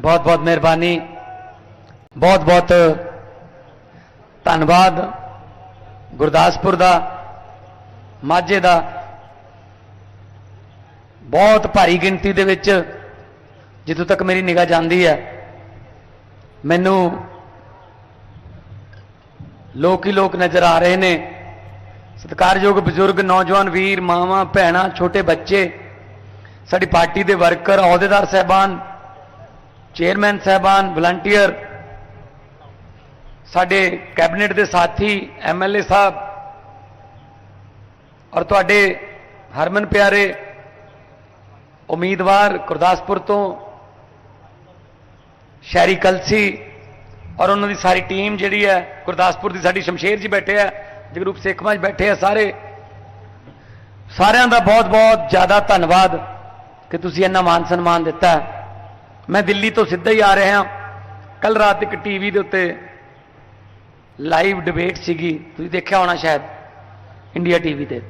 ਬਹੁਤ ਬਹੁਤ ਮਿਹਰਬਾਨੀ। ਬਹੁਤ ਬਹੁਤ ਧੰਨਵਾਦ ਗੁਰਦਾਸਪੁਰ ਦਾ, ਮਾਝੇ ਦਾ। ਬਹੁਤ ਭਾਰੀ ਗਿਣਤੀ ਦੇ ਵਿੱਚ ਜਿੱਥੋਂ ਤੱਕ ਮੇਰੀ ਨਿਗਾਹ ਜਾਂਦੀ ਹੈ, ਮੈਨੂੰ ਲੋਕ ਹੀ ਲੋਕ ਨਜ਼ਰ ਆ ਰਹੇ ਨੇ। ਸਤਿਕਾਰਯੋਗ ਬਜ਼ੁਰਗ, ਨੌਜਵਾਨ ਵੀਰ, ਮਾਵਾਂ, ਭੈਣਾਂ, ਛੋਟੇ ਬੱਚੇ, ਸਾਡੀ ਪਾਰਟੀ ਦੇ ਵਰਕਰ, ਅਹੁਦੇਦਾਰ, ਸਹਿਬਾਨ ਚੇਅਰਮੈਨ ਸਹਿਬਾਨ, ਵਲੰਟੀਅਰ, ਸਾਡੇ ਕੈਬਨਿਟ ਦੇ ਸਾਥੀ, ਐਮਐਲਏ ਸਾਹਿਬ ਔਰ ਤੁਹਾਡੇ ਹਰਮਨ ਪਿਆਰੇ ਉਮੀਦਵਾਰ ਗੁਰਦਾਸਪੁਰ ਤੋਂ ਸ਼ਹਿਰੀ ਕਲਸੀ ਔਰ ਉਹਨਾਂ ਦੀ ਸਾਰੀ ਟੀਮ ਜਿਹੜੀ ਹੈ ਗੁਰਦਾਸਪੁਰ ਦੀ ਸਾਡੀ ਸ਼ਮਸ਼ੇਰ ਜੀ ਬੈਠੇ ਆ ਜਗਰੂਪ ਸੇਖਵਾਂ 'ਚ ਬੈਠੇ ਆ ਸਾਰੇ। ਸਾਰਿਆਂ ਦਾ ਬਹੁਤ-ਬਹੁਤ ਜ਼ਿਆਦਾ ਧੰਨਵਾਦ ਕਿ ਤੁਸੀਂ ਇੰਨਾ ਮਾਨ ਸਨਮਾਨ ਦਿੱਤਾ। ਮੈਂ ਦਿੱਲੀ ਤੋਂ ਸਿੱਧਾ ਹੀ ਆ ਰਿਹਾ ਹਾਂ। ਕੱਲ ਰਾਤ ਇੱਕ ਟੀਵੀ ਦੇ ਉੱਤੇ ਲਾਈਵ ਡਿਬੇਟ ਸੀਗੀ। ਤੁਸੀਂ ਦੇਖਿਆ ਹੋਣਾ ਸ਼ਾਇਦ ਇੰਡੀਆ ਟੀਵੀ ਤੇ।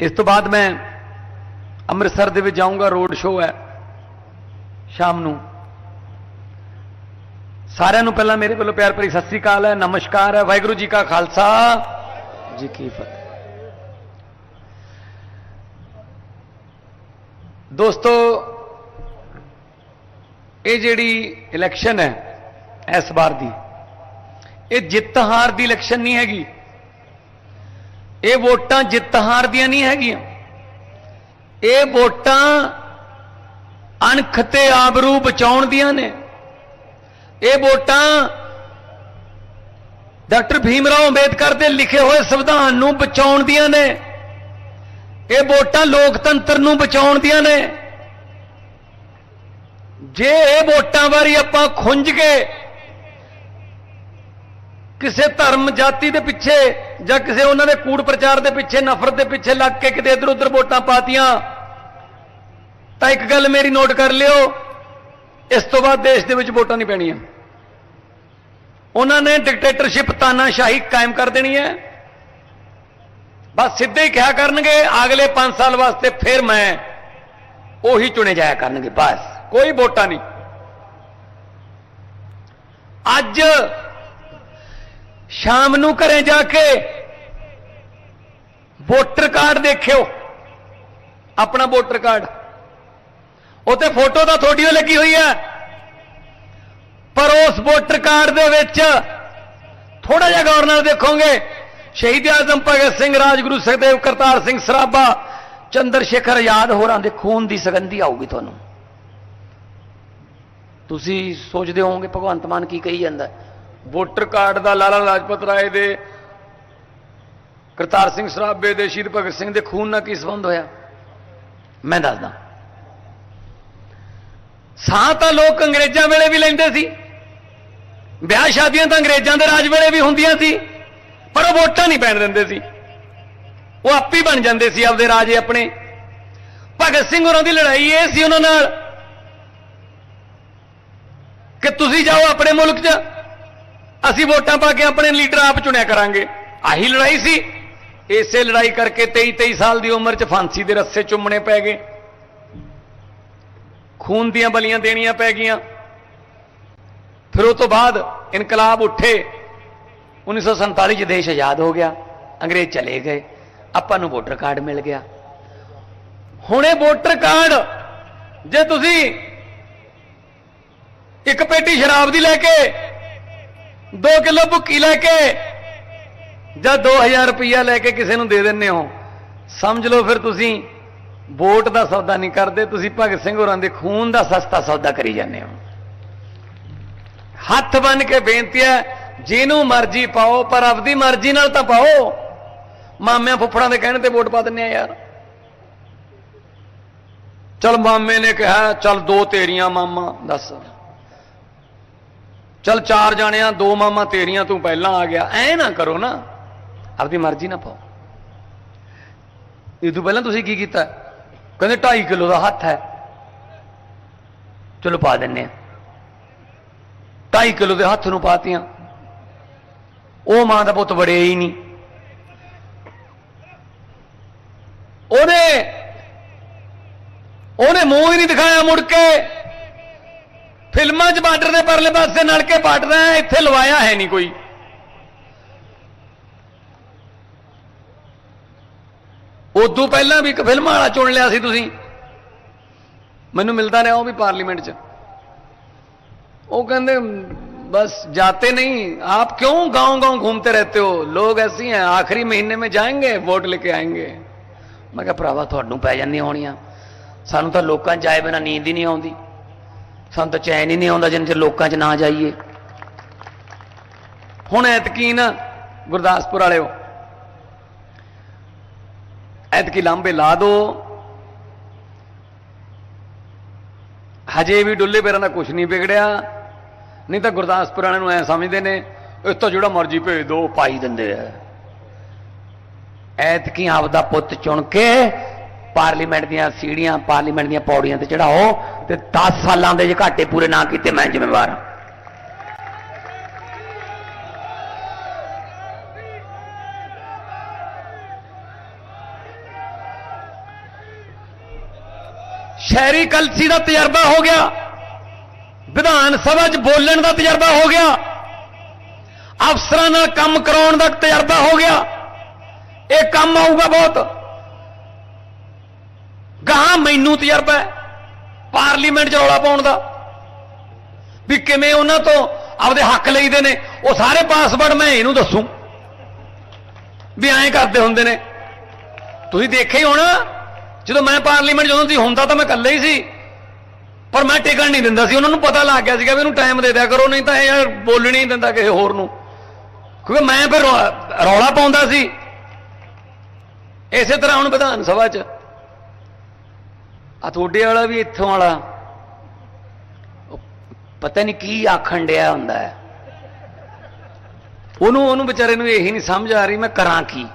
ਇਸ ਤੋਂ ਬਾਅਦ ਮੈਂ ਅੰਮ੍ਰਿਤਸਰ ਦੇ ਵਿੱਚ ਜਾਊਂਗਾ ਰੋਡ ਸ਼ੋਅ ਹੈ ਸ਼ਾਮ ਨੂੰ। ਸਾਰਿਆਂ ਨੂੰ ਪਹਿਲਾਂ ਮੇਰੇ ਵੱਲੋਂ ਪਿਆਰ ਭਰੀ ਸਤਿ ਸ੍ਰੀ ਅਕਾਲ ਹੈ, ਨਮਸਕਾਰ ਹੈ, ਵਾਹਿਗੁਰੂ ਜੀ ਕਾ ਖਾਲਸਾ। ਜੀ ਕੀ ਫਤਿਹ। ਦੋਸਤੋ ਇਹ ਜਿਹੜੀ ਇਲੈਕਸ਼ਨ ਹੈ, ਇਸ ਵਾਰ ਦੀ, ਇਹ ਜਿੱਤ ਹਾਰ ਦੀ ਇਲੈਕਸ਼ਨ ਨਹੀਂ ਹੈਗੀ। ਇਹ ਵੋਟਾਂ ਜਿੱਤ ਹਾਰ ਦੀਆਂ ਨਹੀਂ ਹੈਗੀਆਂ। ਇਹ ਵੋਟਾਂ ਅਣਖ ਤੇ ਆਬਰੂ ਬਚਾਉਣ ਦੀਆਂ ਨੇ। ਇਹ ਵੋਟਾਂ ਡਾਕਟਰ ਭੀਮ ਰਾਓ ਅੰਬੇਦਕਰ ਦੇ ਲਿਖੇ ਹੋਏ ਸੰਵਿਧਾਨ ਨੂੰ ਬਚਾਉਣ ਦੀਆਂ ਨੇ। ਇਹ ਵੋਟਾਂ ਲੋਕਤੰਤਰ ਨੂੰ ਬਚਾਉਣ ਦੀਆਂ ਨੇ। ਜੇ ਇਹ ਵੋਟਾਂ ਬਾਰੇ ਆਪਾਂ ਖੁੰਝ ਕੇ ਕਿਸੇ ਧਰਮ ਜਾਤੀ ਦੇ ਪਿੱਛੇ ਜਾਂ ਕਿਸੇ ਉਹਨਾਂ ਦੇ ਕੂੜ ਪ੍ਰਚਾਰ ਦੇ ਪਿੱਛੇ, ਨਫ਼ਰਤ ਦੇ ਪਿੱਛੇ ਲੱਗ ਕੇ ਕਿਤੇ ਇੱਧਰ ਉੱਧਰ ਵੋਟਾਂ ਪਾਤੀਆਂ, ਤਾਂ ਇੱਕ ਗੱਲ ਮੇਰੀ ਨੋਟ ਕਰ ਲਿਓ, ਇਸ ਤੋਂ ਬਾਅਦ ਦੇਸ਼ ਦੇ ਵਿੱਚ ਵੋਟਾਂ ਨਹੀਂ ਪੈਣੀਆਂ। ਉਹਨਾਂ ਨੇ ਡਿਕਟੇਟਰਸ਼ਿਪ ਤਾਨਾਸ਼ਾਹੀ ਕਾਇਮ ਕਰ ਦੇਣੀ ਹੈ। ਬਸ ਸਿੱਧੇ ਹੀ ਕਿਹਾ ਕਰਨਗੇ, ਅਗਲੇ 5 ਸਾਲ ਵਾਸਤੇ ਫਿਰ ਮੈਂ ਉਹੀ ਚੁਣੇ ਜਾਇਆ ਕਰਨਗੇ, ਬਸ। ਕੋਈ ਵੋਟਾਂ ਨਹੀਂ। ਅੱਜ ਸ਼ਾਮ ਨੂੰ ਘਰੇ ਜਾ ਕੇ ਵੋਟਰ ਕਾਰਡ ਦੇਖਿਓ। ਆਪਣਾ ਵੋਟਰ ਕਾਰਡ। ਉੱਤੇ ਫੋਟੋ ਤਾਂ ਤੁਹਾਡੀ ਓ ਲੱਗੀ ਹੋਈ ਹੈ। ਪਰ ਉਸ ਵੋਟਰ ਕਾਰਡ ਦੇ ਵਿੱਚ ਥੋੜਾ ਜਿਹਾ ਗੌਰ ਨਾਲ ਦੇਖੋਗੇ, ਸ਼ਹੀਦ ਆਜ਼ਮ ਭਗਤ ਸਿੰਘ, ਰਾਜਗੁਰੂ ਸੁਖਦੇਵ ਕਰਤਾਰ ਸਿੰਘ ਸਰਾਭਾ, ਚੰਦਰ ਸ਼ੇਖਰ ਆਜ਼ਾਦ ਹੋਰਾਂ ਦੇ ਖੂਨ ਦੀ ਸੁਗੰਧੀ ਆਊਗੀ ਤੁਹਾਨੂੰ। ਤੁਸੀਂ ਸੋਚਦੇ ਹੋਵੋਗੇ ਭਗਵੰਤ ਮਾਨ ਕੀ ਕਹੀ ਜਾਂਦਾ? ਵੋਟਰ ਕਾਰਡ ਦਾ ਲਾਲਾ ਲਾਜਪਤ ਰਾਏ ਦੇ ਕਰਤਾਰ ਸਿੰਘ ਸਰਾਭੇ ਦੇ ਸ਼ਹੀਦ ਭਗਤ ਸਿੰਘ ਦੇ ਖੂਨ ਨਾਲ ਕੀ ਸੰਬੰਧ ਹੋਇਆ? ਮੈਂ ਦੱਸਦਾ। ਸਾਹ ਤਾਂ ਲੋਕ ਅੰਗਰੇਜ਼ਾਂ ਵੇਲੇ ਵੀ ਲੈਂਦੇ ਸੀ। ਵਿਆਹ ਸ਼ਾਦੀਆਂ ਤਾਂ ਅੰਗਰੇਜ਼ਾਂ ਦੇ ਰਾਜ ਵੇਲੇ ਵੀ ਹੁੰਦੀਆਂ ਸੀ। ਪਰ ਉਹ ਵੋਟਾਂ ਨਹੀਂ ਪੈਣ ਦਿੰਦੇ ਸੀ। ਉਹ ਆਪੇ ਹੀ ਬਣ ਜਾਂਦੇ ਸੀ ਆਪਦੇ ਰਾਜੇ ਆਪਣੇ। ਭਗਤ ਸਿੰਘ ਹੋਰਾਂ ਦੀ ਲੜਾਈ ਇਹ ਸੀ ਉਹਨਾਂ ਨਾਲ ਕਿ ਤੁਸੀਂ ਜਾਓ ਆਪਣੇ ਮੁਲਕ 'ਚ। ਅਸੀਂ ਵੋਟਾਂ ਪਾ ਕੇ ਆਪਣੇ ਲੀਡਰ ਆਪ ਚੁਣਿਆ ਕਰਾਂਗੇ। ਆਹੀ ਲੜਾਈ ਸੀ। ਇਸੇ ਲੜਾਈ ਕਰਕੇ 23 23 ਸਾਲ ਦੀ ਉਮਰ 'ਚ ਫਾਂਸੀ ਦੇ ਰੱਸੇ ਚੁੰਮਣੇ ਪੈ ਗਏ। ਖੂਨ ਦੀਆਂ ਬਲੀਆਂ ਦੇਣੀਆਂ ਪੈ ਗਈਆਂ। ਫਿਰ ਉਹ ਤੋਂ ਬਾਅਦ ਇਨਕਲਾਬ ਉੱਠੇ। 1947 ਚ ਦੇਸ਼ ਆਜ਼ਾਦ ਹੋ ਗਿਆ। ਅੰਗਰੇਜ਼ ਚਲੇ ਗਏ। ਆਪਾਂ ਨੂੰ ਵੋਟਰ ਕਾਰਡ ਮਿਲ ਗਿਆ। ਹੁਣ ਇਹ ਵੋਟਰ ਕਾਰਡ, ਜੇ ਤੁਸੀਂ ਇੱਕ ਪੇਟੀ ਸ਼ਰਾਬ ਦੀ ਲੈ ਕੇ 2 ਕਿਲੋ ਭੁੱਕੀ ਲੈ ਕੇ, ਜਾਂ 2000 ਰੁਪਇਆ ਲੈ ਕੇ ਕਿਸੇ ਨੂੰ ਦੇ ਦਿੰਦੇ ਹੋ। ਸਮਝ ਲਓ ਫਿਰ ਤੁਸੀਂ, ਵੋਟ ਦਾ ਸੌਦਾ ਨਹੀਂ ਕਰਦੇ, ਤੁਸੀਂ ਭਗਤ ਸਿੰਘ ਹੋਰਾਂ ਦੇ ਖੂਨ ਦਾ ਸਸਤਾ ਸੌਦਾ ਕਰੀ ਜਾਂਦੇ ਹੋ। ਹੱਥ ਬੰਨ ਕੇ ਬੇਨਤੀ ਹੈ, ਜਿਹਨੂੰ ਮਰਜ਼ੀ ਪਾਓ, ਪਰ ਆਪਦੀ ਮਰਜ਼ੀ ਨਾਲ ਤਾਂ ਪਾਓ। ਮਾਮਿਆਂ ਫੁੱਫੜਾਂ ਦੇ ਕਹਿਣ ਤੇ ਵੋਟ ਪਾ ਦਿੰਨੇ ਆ ਯਾਰ। ਚਲ ਮਾਮੇ ਨੇ ਕਿਹਾ, ਚਲ ਦੋ ਤੇਰੀਆਂ ਮਾਮਾ, ਦੱਸ। ਚਲ ਚਾਰ ਜਾਣਿਆਂ, ਦੋ ਮਾਮਾ ਤੇਰੀਆਂ ਤੂੰ ਪਹਿਲਾਂ ਆ ਗਿਆ। ਐ ਨਾ ਕਰੋ ਨਾ। ਆਪਦੀ ਮਰਜ਼ੀ ਨਾ ਪਾਓ। ਇਹ ਤੋਂ ਪਹਿਲਾਂ ਤੁਸੀਂ ਕੀ ਕੀਤਾ? ਕਹਿੰਦੇ 2.5 ਕਿਲੋ ਦਾ ਹੱਥ ਹੈ। ਚਲੋ ਪਾ ਦਿੰਨੇ ਆ 2.5 ਕਿਲੋ ਦੇ ਹੱਥ ਨੂੰ ਪਾਤੀਆਂ। ਉਹ ਮਾਂ ਦਾ ਪੁੱਤ ਵੜਿਆ ਹੀ ਨਹੀਂ। ਉਹਨੇ ਉਹਨੇ ਮੂੰਹ ਹੀ ਨਹੀਂ ਦਿਖਾਇਆ ਮੁੜ ਕੇ। ਫਿਲਮਾਂ 'ਚ ਬਾਰਡਰ ਦੇ ਪਰਲੇ ਪਾਸੇ ਨਲਕੇ ਪੱਟਦਾ ਹੈ ਇੱਥੇ ਲਵਾਇਆ ਹੈ ਨਹੀਂ ਕੋਈ ਉਦੋਂ ਪਹਿਲਾਂ ਵੀ ਇੱਕ ਫਿਲਮ ਵਾਲਾ ਚੁਣ ਲਿਆ ਸੀ ਤੁਸੀਂ ਮੈਨੂੰ ਮਿਲਦਾ ਰਿਹਾ ਉਹ ਵੀ ਪਾਰਲੀਮੈਂਟ 'ਚ वो कहते बस जाते नहीं आप क्यों गांव गांव घूमते रहते हो लोग ऐसे ही हैं आखिरी महीने में जाएंगे वोट लेके आएंगे ਮੈਂ ਕਿਹਾ ਭਰਾਵਾ ਤੁਹਾਨੂੰ ਪੈ ਜਾਂਦੀਆਂ ਹੋਣੀਆਂ ਸਾਨੂੰ ਤਾਂ ਲੋਕਾਂ 'ਚ ਜਾਏ ਬਿਨਾ ਨੀਂਦ ਹੀ ਨਹੀਂ ਆਉਂਦੀ ਸਾਨੂੰ ਤਾਂ ਚੈਨ ਹੀ ਨਹੀਂ ਆਉਂਦਾ ਜਿੰਨ ਚਿਰ ਲੋਕਾਂ 'ਚ ਨਾ ਜਾਈਏ। ਹੁਣ ਐਤਕੀ ਨਾ ਗੁਰਦਾਸਪੁਰ ਵਾਲਿਓ, ਐਤਕੀ ਲਾਂਬੇ ਲਾ ਦੋ। ਹਜੇ ਵੀ ਡੁੱਲੇ ਪੈਰਾਂ ਦਾ ਕੁਝ ਨਹੀਂ ਵਿਗੜਿਆ। ਨਹੀਂ ਤਾਂ ਗੁਰਦਾਸਪੁਰ ਵਾਲਿਆਂ ਨੂੰ ਐ ਸਮਝਦੇ ਨੇ, ਇਸ ਤੋਂ ਜਿਹੜਾ ਮਰਜ਼ੀ ਭੇਜ ਦੋ ਪਾਈ ਦਿੰਦੇ ਆ। ਐਤਕੀ ਆਪਦਾ ਪੁੱਤ ਚੁਣ ਕੇ ਪਾਰਲੀਮੈਂਟ ਦੀਆਂ ਸੀੜੀਆਂ, ਪਾਰਲੀਮੈਂਟ ਦੀਆਂ ਪੌੜੀਆਂ ਤੇ ਚੜਾਓ ਤੇ 10 ਸਾਲਾਂ ਦੇ ਜੇ ਘਾਟੇ ਪੂਰੇ ਨਾ ਕੀਤੇ, ਮੈਂ ਜ਼ਿੰਮੇਵਾਰ ਹਾਂ। ਸ਼ਹਿਰੀ ਕਲਸੀ ਦਾ ਤਜਰਬਾ ਹੋ ਗਿਆ। ਵਿਧਾਨ ਸਭਾ 'ਚ ਬੋਲਣ ਦਾ ਤਜਰਬਾ ਹੋ ਗਿਆ। ਅਫਸਰਾਂ ਨਾਲ ਕੰਮ ਕਰਾਉਣ ਦਾ ਤਜਰਬਾ ਹੋ ਗਿਆ। ਇਹ ਕੰਮ ਆਊਗਾ ਬਹੁਤ। ਗਾਹਾਂ ਮੈਨੂੰ ਤਜਰਬਾ ਹੈ ਪਾਰਲੀਮੈਂਟ 'ਚ ਰੌਲਾ ਪਾਉਣ ਦਾ। ਵੀ ਕਿਵੇਂ ਉਹਨਾਂ ਤੋਂ ਆਪਦੇ ਹੱਕ ਲਈਦੇ ਨੇ, ਉਹ ਸਾਰੇ ਪਾਸਵਰਡ ਮੈਂ ਇਹਨੂੰ ਦੱਸੂ। ਵੀ ਐਂ ਕਰਦੇ ਹੁੰਦੇ ਨੇ। ਤੁਸੀਂ ਦੇਖਿਆ ਹੀ ਹੋਣਾ, ਜਦੋਂ ਮੈਂ ਪਾਰਲੀਮੈਂਟ ਜਦੋਂ ਸੀ, ਹੁੰਦਾ ਤਾਂ ਮੈਂ ਇਕੱਲੇ ਹੀ ਸੀ। ਪਰ ਮੈਂ ਟਿਕਣ ਨਹੀਂ ਦਿੰਦਾ ਸੀ। ਉਹਨਾਂ ਨੂੰ ਪਤਾ ਲੱਗ ਗਿਆ ਸੀਗਾ ਵੀ ਇਹਨੂੰ ਟਾਈਮ ਦੇ ਦਿਆ ਕਰੋ, ਨਹੀਂ ਤਾਂ ਇਹ ਯਾਰ ਬੋਲਣੀ ਨਹੀਂ ਦਿੰਦਾ ਕਿਸੇ ਹੋਰ ਨੂੰ। ਕਿਉਂਕਿ ਮੈਂ ਫਿਰ ਰੌ- ਰੌਲਾ ਪਾਉਂਦਾ ਸੀ। ਇਸੇ ਤਰ੍ਹਾਂ ਹੁਣ ਵਿਧਾਨ ਸਭਾ 'ਚ। ਆ ਤੁਹਾਡੇ ਵਾਲਾ ਵੀ ਇੱਥੋਂ ਵਾਲਾ। ਪਤਾ ਨਹੀਂ ਕੀ ਆਖਣ ਡਿਆ ਹੁੰਦਾ ਹੈ। ਉਹਨੂੰ ਉਹਨੂੰ ਵਿਚਾਰੇ ਨੂੰ ਇਹੀ ਨਹੀਂ ਸਮਝ ਆ ਰਹੀ ਮੈਂ ਕਰਾਂ ਕੀ।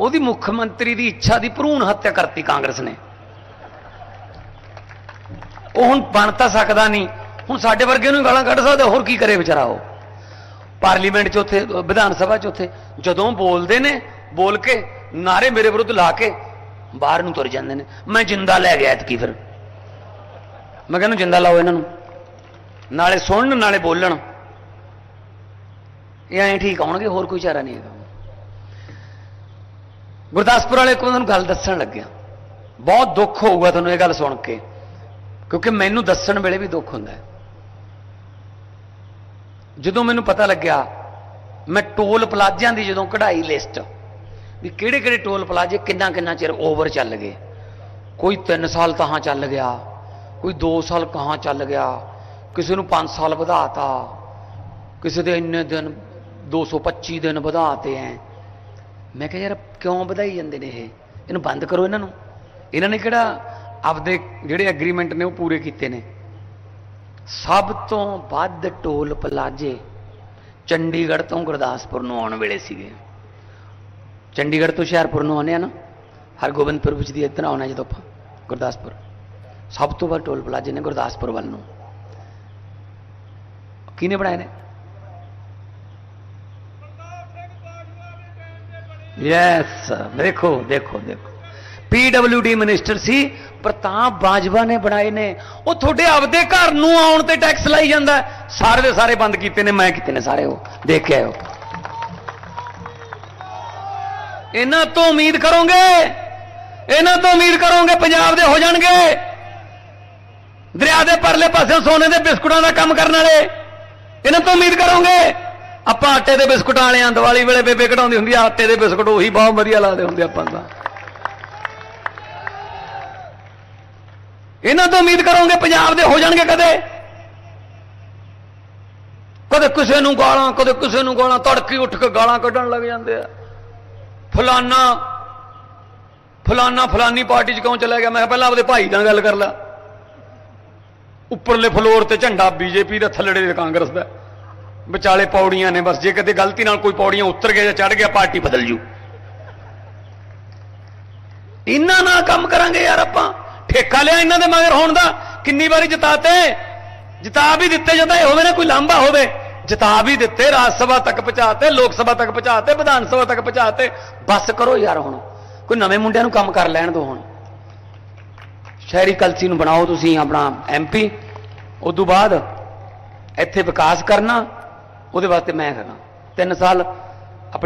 ਉਹਦੀ ਮੁੱਖ ਮੰਤਰੀ ਦੀ ਇੱਛਾ ਦੀ ਭਰੂਣ ਹੱਤਿਆ ਕਰਤੀ ਕਾਂਗਰਸ ਨੇ। ਉਹ ਹੁਣ ਬਣ ਤਾਂ ਸਕਦਾ ਨਹੀਂ ਹੁਣ ਸਾਡੇ ਵਰਗੇ ਨੂੰ ਗਾਲਾਂ ਕੱਢ ਸਕਦਾ, ਹੋਰ ਕੀ ਕਰੇ ਵਿਚਾਰਾ ਉਹ। ਪਾਰਲੀਮੈਂਟ 'ਚ ਉੱਥੇ, ਵਿਧਾਨ ਸਭਾ 'ਚ ਉੱਥੇ ਜਦੋਂ ਬੋਲਦੇ ਨੇ, ਬੋਲ ਕੇ ਨਾਰੇ ਮੇਰੇ ਵਿਰੁੱਧ ਲਾ ਕੇ ਬਾਹਰ ਨੂੰ ਤੁਰ ਜਾਂਦੇ ਨੇ। ਮੈਂ ਜਿੰਦਾ ਲੈ ਗਿਆ ਇਤਕੀ ਫਿਰ। ਮੈਂ ਕਹਿੰਦਾ ਜਿੰਦਾ ਲਾਓ ਇਹਨਾਂ ਨੂੰ। ਨਾਲੇ ਸੁਣਨ, ਨਾਲੇ ਬੋਲਣ। ਇਹ ਐਂ ਠੀਕ ਆਉਣਗੇ, ਹੋਰ ਕੋਈ ਚਾਰਾ ਨਹੀਂ ਹੈਗਾ। ਗੁਰਦਾਸਪੁਰ ਵਾਲੇ ਕੋਲ ਤੁਹਾਨੂੰ ਗੱਲ ਦੱਸਣ ਲੱਗਿਆ। ਬਹੁਤ ਦੁੱਖ ਹੋਊਗਾ ਤੁਹਾਨੂੰ ਇਹ ਗੱਲ ਸੁਣ ਕੇ। ਕਿਉਂਕਿ ਮੈਨੂੰ ਦੱਸਣ ਵੇਲੇ ਵੀ ਦੁੱਖ ਹੁੰਦਾ ਹੈ। ਜਦੋਂ ਮੈਨੂੰ ਪਤਾ ਲੱਗਿਆ, ਮੈਂ ਟੋਲ ਪਲਾਜ਼ਿਆਂ ਦੀ ਜਦੋਂ ਕਢਾਈ ਲਿਸਟ ਵੀ ਕਿਹੜੇ ਕਿਹੜੇ ਟੋਲ ਪਲਾਜ਼ੇ ਕਿੰਨਾ ਕਿੰਨਾ ਚਿਰ ਓਵਰ ਚੱਲ ਗਏ। ਕੋਈ 3 ਸਾਲ ਤਹਾਂ ਚੱਲ ਗਿਆ, ਕੋਈ 2 ਸਾਲ ਕਹਾਂ ਚੱਲ ਗਿਆ, ਕਿਸੇ ਨੂੰ 5 ਸਾਲ ਵਧਾਤਾ, ਕਿਸੇ ਦੇ ਇੰਨੇ ਦਿਨ 225 ਦਿਨ ਵਧਾਤੇ ਐ। ਮੈਂ ਕਿਹਾ ਯਾਰ ਕਿਉਂ ਵਧਾਈ ਜਾਂਦੇ ਨੇ ਇਹ? ਇਹਨੂੰ ਬੰਦ ਕਰੋ ਇਹਨਾਂ ਨੂੰ। ਇਹਨਾਂ ਨੇ ਕਿਹੜਾ ਆਪਦੇ ਜਿਹੜੇ ਐਗਰੀਮੈਂਟ ਨੇ ਉਹ ਪੂਰੇ ਕੀਤੇ ਨੇ। ਸਭ ਤੋਂ ਵੱਧ ਟੋਲ ਪਲਾਜੇ ਚੰਡੀਗੜ੍ਹ ਤੋਂ ਗੁਰਦਾਸਪੁਰ ਨੂੰ ਆਉਣ ਵੇਲੇ ਸੀਗੇ। ਚੰਡੀਗੜ੍ਹ ਤੋਂ ਹੁਸ਼ਿਆਰਪੁਰ ਨੂੰ ਆਉਂਦੇ ਆ ਨਾ, ਹਰਗੋਬਿੰਦਪੁਰ ਵਿੱਚ ਦੀ ਇੱਧਰ ਆਉਣਾ ਜਦੋਂ ਆਪਾਂ, ਗੁਰਦਾਸਪੁਰ। ਸਭ ਤੋਂ ਵੱਧ ਟੋਲ ਪਲਾਜੇ ਨੇ ਗੁਰਦਾਸਪੁਰ ਵੱਲ ਨੂੰ। ਕਿਹਨੇ ਬਣਾਏ ਨੇ? ਯੈਸ ਦੇਖੋ ਦੇਖੋ ਦੇਖੋ। ਪੀਡਬਲਯੂਡੀ ਮਿਨਿਸਟਰ ਸੀ, ਪ੍ਰਤਾਪ ਬਾਜਵਾ ਨੇ ਬਣਾਏ ਨੇ। ਉਹ ਤੁਹਾਡੇ ਆਪਦੇ ਘਰ ਨੂੰ ਆਉਣ ਤੇ ਟੈਕਸ ਲਾਈ ਜਾਂਦਾ। ਸਾਰੇ ਦੇ ਸਾਰੇ ਬੰਦ ਕੀਤੇ ਨੇ, ਮੈਂ ਕੀਤੇ ਨੇ ਸਾਰੇ ਉਹ। ਦੇਖ ਕੇ ਆਇਓ ਇਹਨਾਂ ਤੋਂ ਉਮੀਦ ਕਰੋਗੇ? ਇਹਨਾਂ ਤੋਂ ਉਮੀਦ ਕਰੋਗੇ ਪੰਜਾਬ ਦੇ ਹੋ ਜਾਣਗੇ? ਦਰਿਆ ਦੇ ਪਰਲੇ ਪਾਸੇ ਸੋਨੇ ਦੇ ਬਿਸਕੁਟਾਂ ਦਾ ਕੰਮ ਕਰਨ ਵਾਲੇ, ਇਹਨਾਂ ਤੋਂ ਉਮੀਦ ਕਰੋਗੇ? ਆਪਾਂ ਆਟੇ ਦੇ ਬਿਸਕੁਟਾਂ ਵਾਲਿਆਂ, ਦੀਵਾਲੀ ਵੇਲੇ ਬੇਬੇ ਕਢਾਉਂਦੀ ਹੁੰਦੀ ਆ, ਆਟੇ ਦੇ ਬਿਸਕੁਟ ਉਹੀ ਬਹੁਤ ਵਧੀਆ ਲੱਗਦੇ ਹੁੰਦੇ ਆਪਾਂ ਦਾ ਇਹਨਾਂ ਤੋਂ ਉਮੀਦ ਕਰੋਗੇ ਪੰਜਾਬ ਦੇ ਹੋ ਜਾਣਗੇ ਕਦੇ? ਕਦੇ ਕਿਸੇ ਨੂੰ ਗਾਲਾਂ, ਕਦੇ ਕਿਸੇ ਨੂੰ ਗਾਲਾਂ, ਤੜਕੀ ਉੱਠ ਕੇ ਗਾਲਾਂ ਕੱਢਣ ਲੱਗ ਜਾਂਦੇ ਆ। ਫਲਾਨਾ ਫਲਾਨਾ ਫਲਾਨੀ ਪਾਰਟੀ 'ਚ ਕਿਉਂ ਚਲਾ ਗਿਆ? ਮੈਂ ਪਹਿਲਾਂ ਆਪਦੇ ਭਾਈ ਨਾਲ ਗੱਲ ਕਰ ਲਾ। ਉੱਪਰਲੇ ਫਲੋਰ ਤੇ ਝੰਡਾ ਬੀਜੇਪੀ ਦਾ ਥੱਲੜੇ ਕਾਂਗਰਸ ਦਾ। ਵਿਚਾਲੇ ਪੌੜੀਆਂ ਨੇ ਬਸ, ਜੇ ਕਦੇ ਗਲਤੀ ਨਾਲ ਕੋਈ ਪੌੜੀਆਂ ਉੱਤਰ ਗਿਆ ਜਾਂ ਚੜ ਗਿਆ, ਪਾਰਟੀ ਬਦਲ ਜੂ। ਇਹਨਾਂ ਨਾਲ ਕੰਮ ਕਰਾਂਗੇ ਯਾਰ ਆਪਾਂ। ਠੇਕਾ ਲਿਆ ਇਹਨਾਂ ਦੇ ਮਗਰ ਹੋਣ ਦਾ। ਕਿੰਨੀ ਵਾਰੀ ਜਿਤਾਤੇ? ਜਿਤਾ ਵੀ ਦਿੱਤੇ ਜਾਂਦਾ ਇਹ ਹੋਵੇ ਨਾ ਕੋਈ ਲਾਂਭਾ ਹੋਵੇ। ਜਿਤਾ ਵੀ ਦਿੱਤੇ, ਰਾਜ ਸਭਾ ਤੱਕ ਪਹੁੰਚਾਤੇ, ਲੋਕ ਸਭਾ ਤੱਕ ਪਹੁੰਚਾਤੇ, ਵਿਧਾਨ ਸਭਾ ਤੱਕ ਪਹੁੰਚਾਤੇ। ਬਸ ਕਰੋ ਯਾਰ ਹੁਣ। ਕੋਈ ਨਵੇਂ ਮੁੰਡਿਆਂ ਨੂੰ ਕੰਮ ਕਰ ਲੈਣ ਦਿਓ ਹੁਣ। ਸ਼ਹਿਰੀ ਕਲਸੀ ਨੂੰ ਬਣਾਓ ਤੁਸੀਂ ਆਪਣਾ ਐਮਪੀ ਉਸ ਤੋਂ ਬਾਅਦ ਇੱਥੇ ਵਿਕਾਸ ਕਰਨਾ, ਉਹਦੇ ਵਾਸਤੇ ਮੈਂ ਹੈਗਾ ਤਿੰਨ ਸਾਲ